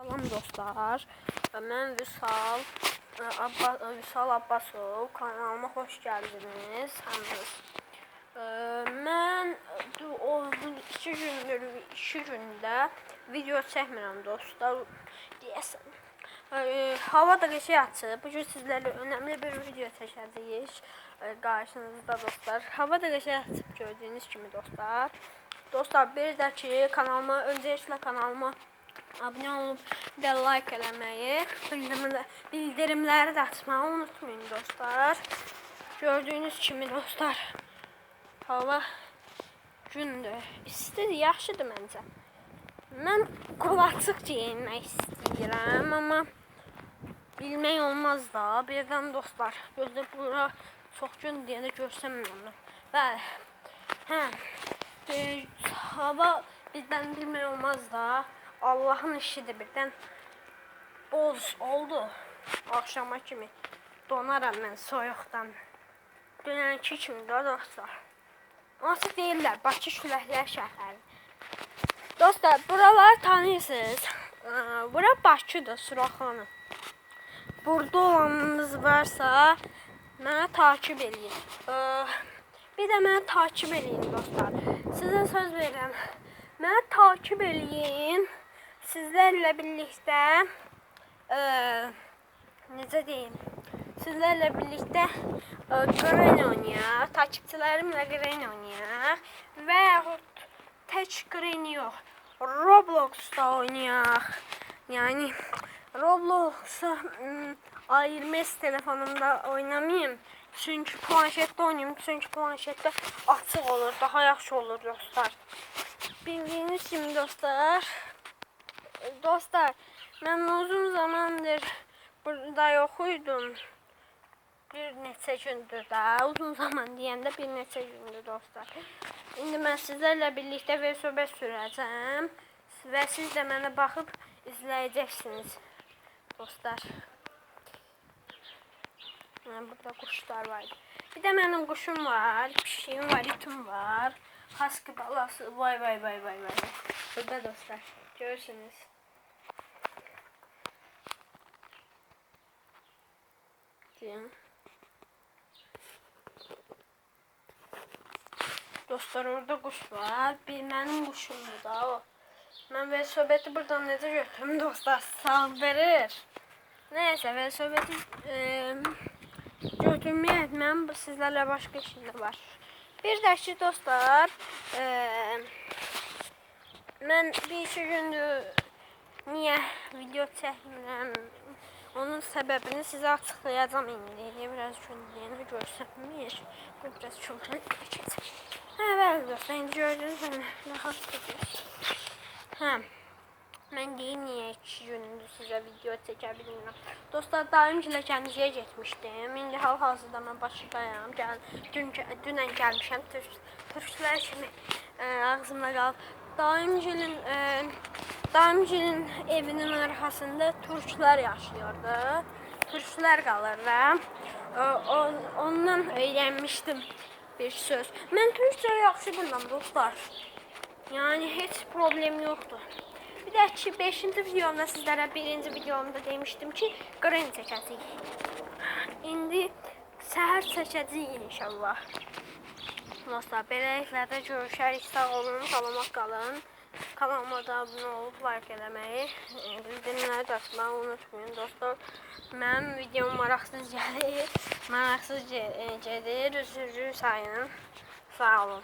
Salam dostlar. Mən Vüsal ə, Abba, ə, Vüsal Abbasov. Kanalıma xoş gəldiniz hamınız. Ə, Mən o 2 gündür 2 gündə video çəkmirəm dostlar. Deyəsən. Hava da qəşəng açıb. Bu gün sizlərlə önəmli bir video çəkəcəyik. Qarşınızda dostlar. Hava da qəşəng açıb gördüyünüz kimi dostlar. Dostlar bir də ki kanalıma önceliklə kanalıma abone olup bir de like eləməyi, bildirimlər, bildirimləri də unutmayın dostlar. Gördüyünüz kimi dostlar, hava gündür. İstidir, yaxşıdır məncə. Mən qulaçıq geyinmək istəyirəm, amma bilmək olmaz da. Birdən dostlar, gözdə bura çox gün deyəndə görsəmirəm. Bəli. Hə. E, hava bizdən bilmək olmaz da. Allah'ın işidir birdən boz oldu. Akşama kimi donaram mən soyuqdan. Dünənki kimi dostlar. Nasıl deyirlər, Bakı küləklər şəhəri. Dostlar, buraları tanıyırsınız. Ee, Bura Bakıdır, Suraxanı. Burada olanınız varsa mənə takip edin. Ee, Bir də məni takip edin dostlar. Sizə söz verirəm. Məni takip edin. Sizlərlə birlikdə eee necə deyim? Sizlərlə birlikdə e, Gren oynayaq, takipçilərimlə Gren oynayaq və yaxud tək Gren yox, Robloxda oynayaq. Yəni Roblox'u ayırmaz telefonumda oynamayayım. Çünkü planşette oynayayım. Çünkü planşette açık olur. Daha yaxşı olur dostlar. Bildiğiniz gibi dostlar. Dostlar ben uzun zamandır burada yoxuydum. Bir neçə gündür də, uzun zaman deyəndə bir neçə gündür dostlar. İndi mən sizlərlə birlikdə velosiped sürəcəm və siz də mənə baxıb izləyəcəksiniz dostlar. Ha, burada kuşlar var. Bir de benim kuşum var, pişiğim var, itim var. Husky balası, vay vay vay vay vay. Burada dostlar, görürsünüz. Diyeyim. Dostlar orada kuş var. Bir benim kuşumdu da o. Ben ve söhbəti buradan necə götürüm dostlar? Sağ verir. Neyse ve söhbəti eee götürməyə etməm. Bu sizlərlə başqa işim də var. Bir də ki dostlar, eee mən bir iki gündür niyə video çəkmirəm? Onun səbəbini sizə açıqlayacağam indi. Biraz gündəyəni görsənmir. Bu biraz çox keçəcək. Hə, bəli dostlar, indi gördünüz mü? Nə xəstədir. Hə. Mən deyim niyə iki gündür sizə video çəkə bilmirəm. Dostlar, daha öncə Gəncəyə getmişdim. İndi hal-hazırda mən Bakıdayam. Gəl, dün, dünən gəlmişəm. Türk, türklər kimi ə, ağzımda qalıb. Daimcilin ə, Daimcilin evinin arxasında türklər yaşayırdı. Türklər qalırdı. Ə, on, ondan öyrənmişdim bir söz. Mən türkçə yaxşı bilmirəm dostlar. Yani hiç problem yoktu. Bir de ki 5. videomda sizlere birinci videomda demiştim ki Green çəkəcəyik. İndi səhər çəkəcəyik inşallah. Dostlar, beləliklə görüşərik. Sağ olun, salamat qalın. Kanalıma da abunə olub like eləməyi, e, bildirimləri də açmağı unutmayın dostlar. Mənim videom maraqsız gəlir, maraqsız ge- e, gedir, üzrü sayın. Sağ olun.